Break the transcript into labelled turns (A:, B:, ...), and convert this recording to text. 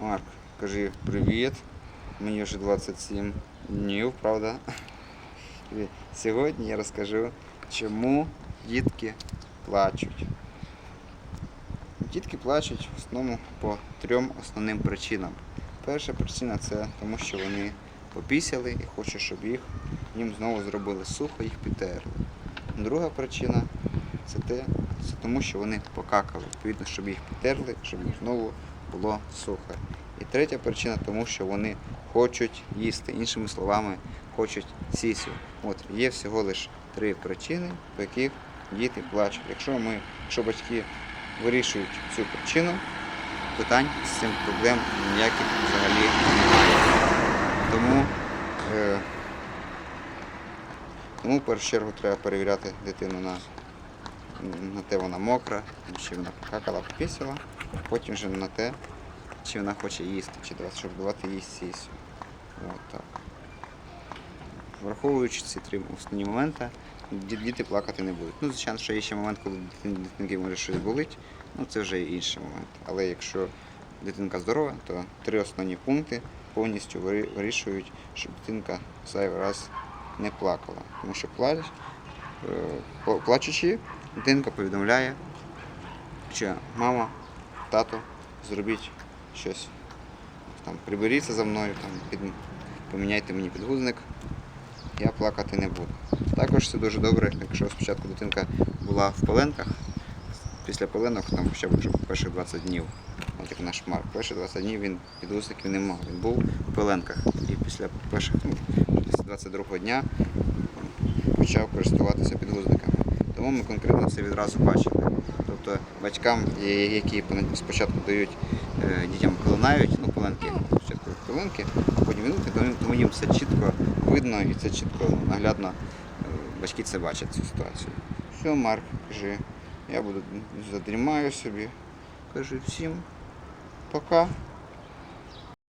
A: Марк, кажи привіт. Мені вже 27 днів, правда? І Сьогодні я розкажу, чому дітки плачуть. Дітки плачуть в основному по трьом основним причинам. Перша причина це тому, що вони попісяли і хочуть, щоб їх їм знову зробили сухо, їх підтерли. Друга причина це те, це тому, що вони покакали. Відповідно, щоб їх підтерли, щоб їм знову було сухо. І третя причина тому, що вони хочуть їсти. Іншими словами, хочуть сісю. От є всього лише три причини, по яких діти плачуть. Якщо ми, якщо батьки вирішують цю причину, питань з цим проблем ніяких взагалі немає. Тому, е, тому в першу чергу треба перевіряти дитину на, на те вона мокра, чи вона покакала, попісила, потім вже на те, чи вона хоче їсти, чи давати, щоб давати їй сісю. От так. Враховуючи ці три основні моменти, діти плакати не будуть. Ну, звичайно, що є ще момент, коли дитинки може щось болить, ну це вже інший момент. Але якщо дитинка здорова, то три основні пункти повністю вирішують, щоб дитинка зайвий раз не плакала. Тому що плач, е, плачучи, дитинка повідомляє, що мама, тато, зробіть щось. Там, приберіться за мною, там, під, поміняйте мені підгузник, я плакати не буду. Також це дуже добре, якщо спочатку дитинка була в пеленках, після пеленок там хоча б вже перших 20 днів. От як наш Марк. Перші 20 днів він підгузників не мав. Він був в пеленках. І після перших ну, після 22 дня почав користуватися підгузниками. Тому ми конкретно це відразу бачили. Тобто батькам, які спочатку дають е, дітям пеленають, ну пеленки, спочатку пеленки, а потім минути, тому- їм все чітко видно і це чітко ну, наглядно е, батьки це бачать цю ситуацію. Все, Марк, кажи, я буду задрімаю собі. Кажи всім пока.